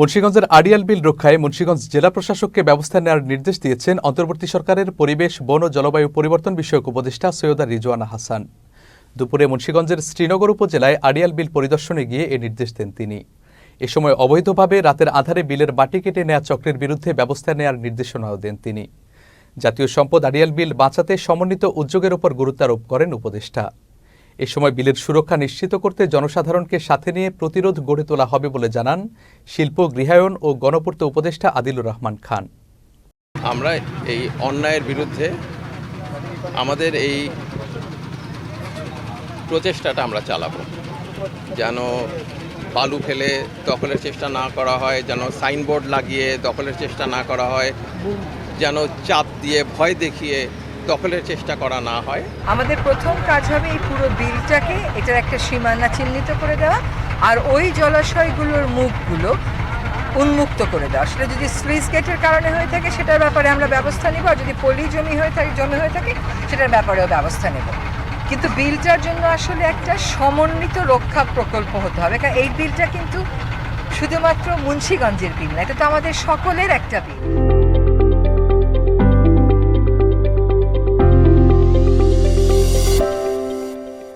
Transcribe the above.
মুন্সিগঞ্জের আড়িয়াল বিল রক্ষায় মুন্সিগঞ্জ জেলা প্রশাসককে ব্যবস্থা নেওয়ার নির্দেশ দিয়েছেন অন্তর্বর্তী সরকারের পরিবেশ, বন ও জলবায়ু পরিবর্তন বিষয়ক উপদেষ্টা সৈয়দা রিজওয়ানা হাসান। দুপুরে মুন্সিগঞ্জের শ্রীনগর উপজেলায় আড়িয়াল বিল পরিদর্শনে গিয়ে এ নির্দেশ দেন তিনি। এ সময় অবৈধভাবে রাতের আধারে বিলের বাটি কেটে নেওয়া চক্রের বিরুদ্ধে ব্যবস্থা নেওয়ার নির্দেশনাও দেন তিনি। জাতীয় সম্পদ আড়িয়াল বিল বাঁচাতে সমন্বিত উদ্যোগের উপর গুরুত্বারোপ করেন উপদেষ্টা। এ সময় বিলের সুরক্ষা নিশ্চিত করতে জনসাধারণকে সাথে নিয়ে প্রতিরোধ গড়ে তোলা হবে বলে জানান শিল্প, গৃহায়ন ও গণপূর্ত উপদেষ্টা আদিলুর রহমান খান। আমরা এই অন্যায়ের বিরুদ্ধে আমাদের এই প্রচেষ্টাটা আমরা চালাবো। যেন বালু ফেলে দখলের চেষ্টা না করা হয়, যেন সাইনবোর্ড লাগিয়ে দখলের চেষ্টা না করা হয়, যেন চাপ দিয়ে ভয় দেখিয়ে দখলের চেষ্টা করা না হয়। আমাদের প্রথম কাজ হবে এই পুরো বিলটাকে, এটার একটা সীমানা চিহ্নিত করে দেওয়া আর ওই জলাশয়গুলোর মুখগুলো উন্মুক্ত করে দেওয়া। সেটা যদি স্লুইস গেটের কারণে হয়ে থাকে, সেটার ব্যাপারে আমরা ব্যবস্থা নিব, আর যদি পলি জমি হয়ে থাকে, জমি হয়ে থাকে, সেটার ব্যাপারেও ব্যবস্থা নেব। কিন্তু বিলটার জন্য আসলে একটা সমন্বিত রক্ষা প্রকল্প হতে হবে, কারণ এই বিলটা কিন্তু শুধুমাত্র মুন্সিগঞ্জের বিল না, এটা তো আমাদের সকলের একটা বিল।